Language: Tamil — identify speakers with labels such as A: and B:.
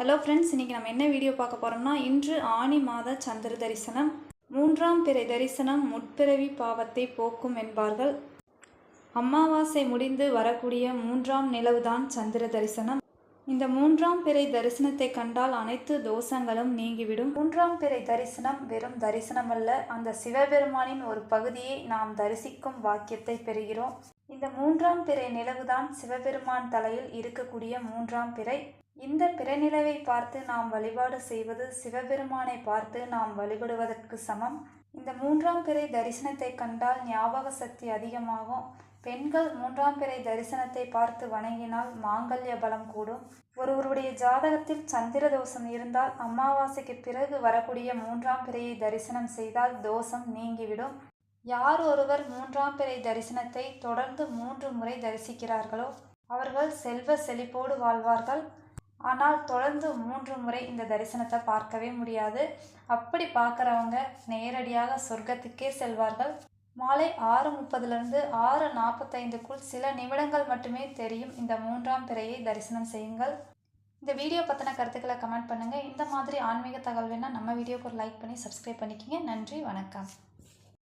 A: ஹலோ ஃப்ரெண்ட்ஸ் இன்றைக்கி நம்ம என்ன வீடியோ பார்க்க போகிறோம்னா இன்று ஆனி மாத சந்திர தரிசனம். மூன்றாம் பிறை தரிசனம் முற்பிறவி பாவத்தை போக்கும் என்பார்கள். அமாவாசை முடிந்து வரக்கூடிய மூன்றாம் நிலவுதான் சந்திர தரிசனம். இந்த மூன்றாம் பிறை தரிசனத்தை கண்டால் அனைத்து தோஷங்களும் நீங்கிவிடும். மூன்றாம் பிறை தரிசனம் வெறும் தரிசனம் அல்ல அந்த சிவபெருமானின் ஒரு பகுதியை நாம் தரிசிக்கும் வாக்கியத்தை பெறுகிறோம். இந்த மூன்றாம் பிறை நிலவுதான் சிவபெருமான் தலையில் இருக்கக்கூடிய மூன்றாம் பிறை. இந்த பிறநிலவை பார்த்து நாம் வழிபாடு செய்வது சிவபெருமானை பார்த்து நாம் வழிபடுவதற்கு சமம். இந்த மூன்றாம் பிறை தரிசனத்தை கண்டால் ஞாபக சக்தி அதிகமாகும். பெண்கள் மூன்றாம் பிறை தரிசனத்தை பார்த்து வணங்கினால் மாங்கல்ய பலம் கூடும். ஒருவருடைய ஜாதகத்தில் சந்திர தோஷம் இருந்தால் அமாவாசைக்கு பிறகு வரக்கூடிய மூன்றாம் பிறையை தரிசனம் செய்தால் தோஷம் நீங்கிவிடும். யார் ஒருவர் மூன்றாம் பிறை தரிசனத்தை தொடர்ந்து மூன்று முறை தரிசிக்கிறார்களோ அவர்கள் செல்வ செழிப்போடு வாழ்வார்கள். ஆனால் தொடர்ந்து மூன்று முறை இந்த தரிசனத்தை பார்க்கவே முடியாது. அப்படி பார்க்குறவங்க நேரடியாக சொர்க்கத்துக்கே செல்வார்கள். மாலை ஆறு முப்பதுலேருந்து ஆறு நாற்பத்தைந்துக்குள் சில நிமிடங்கள் மட்டுமே தெரியும் இந்த மூன்றாம் பிறையை தரிசனம் செய்யுங்கள். இந்த வீடியோ பற்றின கருத்துக்களை கமெண்ட் பண்ணுங்கள் இந்த மாதிரி ஆன்மீக தகவல் வேணால் நம்ம வீடியோக்கு ஒரு லைக் பண்ணி சப்ஸ்கிரைப் பண்ணிக்கிங்க. நன்றி வணக்கம்.